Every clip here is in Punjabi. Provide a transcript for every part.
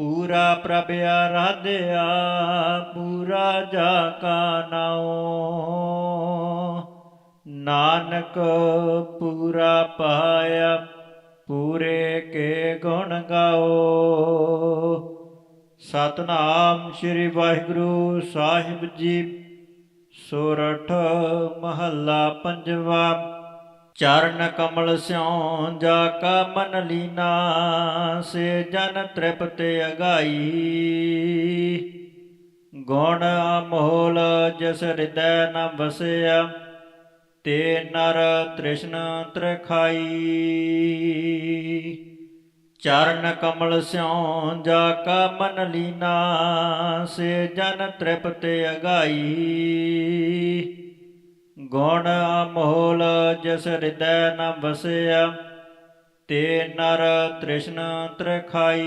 ਪੂਰਾ ਪ੍ਰਭ ਆਰਾਧਿਆ, ਪੂਰਾ ਜਾ ਕਾ ਨਾਉ। ਨਾਨਕ ਪੂਰਾ ਪਾਇਆ, ਪੂਰੇ ਕੇ ਗੁਣ ਗਾਓ। ਸਤਨਾਮ ਸ੍ਰੀ ਵਾਹਿਗੁਰੂ ਸਾਹਿਬ ਜੀ, ਸੋਰਠ ਮਹੱਲਾ ਪੰਜਵਾ। ਚਰਨ ਕਮਲ ਸਿਉ ਜਾ ਕਾ ਮਨ ਲੀਨਾ, ਸੇ ਜਨ ਤ੍ਰਿਪਤ ਅਗਾਈ। ਗੁਣ ਅਮੋਲ ਜਿਸ ਹਿਰਦੈ ਨ ਵਸਿਆ, ਤੇ ਨਰ ਤ੍ਰਿਸ਼ਨ ਤਰਖਾਈ। ਚਰਨ ਕਮਲ ਸਿਉ ਜਾ ਕਾ ਮਨ ਲੀਨਾ, ਸੇ ਜਨ ਤ੍ਰਿਪਤ ਅਗਾਈ। ਗੁਣ ਅਮੋਲ ਜਿਸ ਹਿਰਦੈ ਨ ਵਸਿਆ, ਤੇ ਨਰ ਤ੍ਰਿਸ਼ਨ ਤ੍ਰਖਾਈ।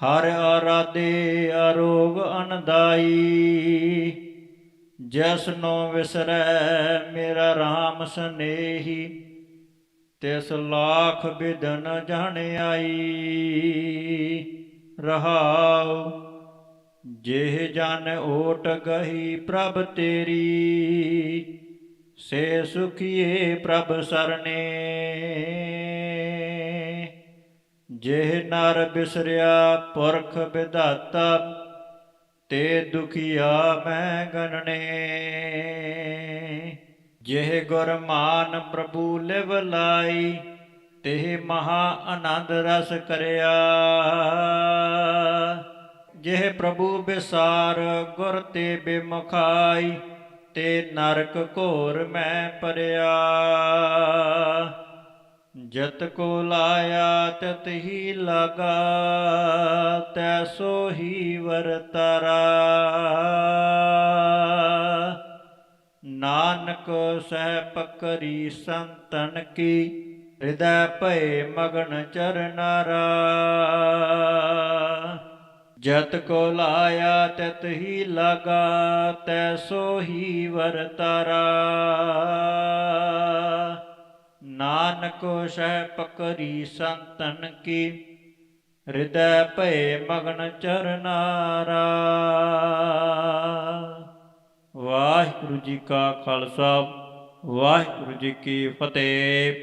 ਹਰ ਆਰਾਧੇ ਅਰੋਗ ਅਨਦਾਈ, ਜਸ ਨੋ ਵਿਸਰੈ ਮੇਰਾ RAM ਸਨੇਹੀ, ਤਿਸ ਲਾਖ ਬਿਦਨ ਜਾਣ ਆਈ। ਰਹਾਉ ਜਿਹ ਜਨ ਓਟ ਗਹੀ ਪ੍ਰਭ ਤੇਰੀ, ਸੇ ਸੁਖੀਏ ਪ੍ਰਭ ਸਰਨੇ। ਜਿਹ ਨਰ ਬਿਸਰਿਆ ਪੁਰਖ ਵਿਧਾਤਾ ਤੇ ਦੁਖੀਆ ਮੈਂ ਗਣਨੇ। ਜਿਹ ਗੁਰਮਾਨ ਪ੍ਰਭੂ ਲਿਵ ਲਾਈ ਤੇ ਮਹਾ ਆਨੰਦ ਰਸ ਕਰਿਆ। ਜਿਹ ਪ੍ਰਭੂ ਬਿਸਾਰ ਗੁਰ ਤੇ ਬਿਮੁਖਾਈ, ਤੇ ਨਰਕ ਘੋਰ ਮੈਂ ਪਰਿਆ। ਜਤ ਕੋ ਲਾਇਆ, ਤਤ ਹੀ ਲਗਾ ਤੈਸੋ ਹੀ ਵਰਤਾਰਾ। ਨਾਨਕ ਸਹਿ ਪਕਰੀ ਸੰਤਨ ਕੀ, ਹਿਰਦੈ ਭਏ ਮਗਨ ਚਰਨਾਰਾ। ਜਤ ਕੋ ਲਾਇਆ ਤਤ ਹੀ ਲਗਾ, ਤੈ ਤੈਸੋ ਹੀ ਵਰਤਾਰਾ। ਨਾਨਕ ਸਹਿ ਪਕਰੀ ਸੰਤਨ ਕੀ, ਹਿਰਦੈ ਭਏ ਮਗਨ ਚਰਨਾਰਾ। ਵਾਹਿਗੁਰੂ ਜੀ ਕਾ ਖਾਲਸਾ, ਵਾਹਿਗੁਰੂ ਜੀ ਕੀ ਫਤਿਹ।